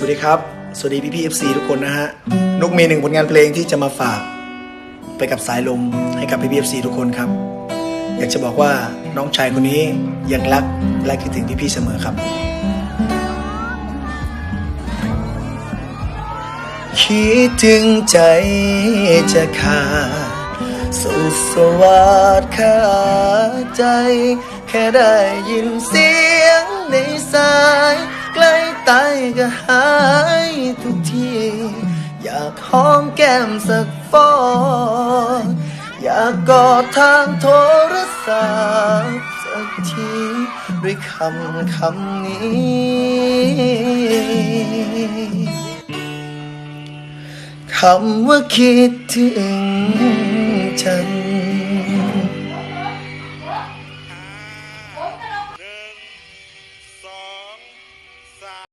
สวัสดีครับ สวัสดีพี่พีเอฟซีทุกคนนะฮะนุกมีหนึ่งผลงานเพลงที่จะมาฝาก ไปกับสายลมให้กับพี่พีเอฟซีทุกคนครับ อยากจะบอกว่าน้องชายคนนี้ยังรักและคิดถึงพี่ๆเสมอครับ คิดถึงใจจะขาดสุดสวัสดิ์ขาใจ แค่ได้ยินเสียง ตายก็หายทุกที อยากหอมแก้มสักฟอดอยากกอดทางโทรศัพท์สักที ด้วยคำคำนี้คำว่าคิดถึงฉัน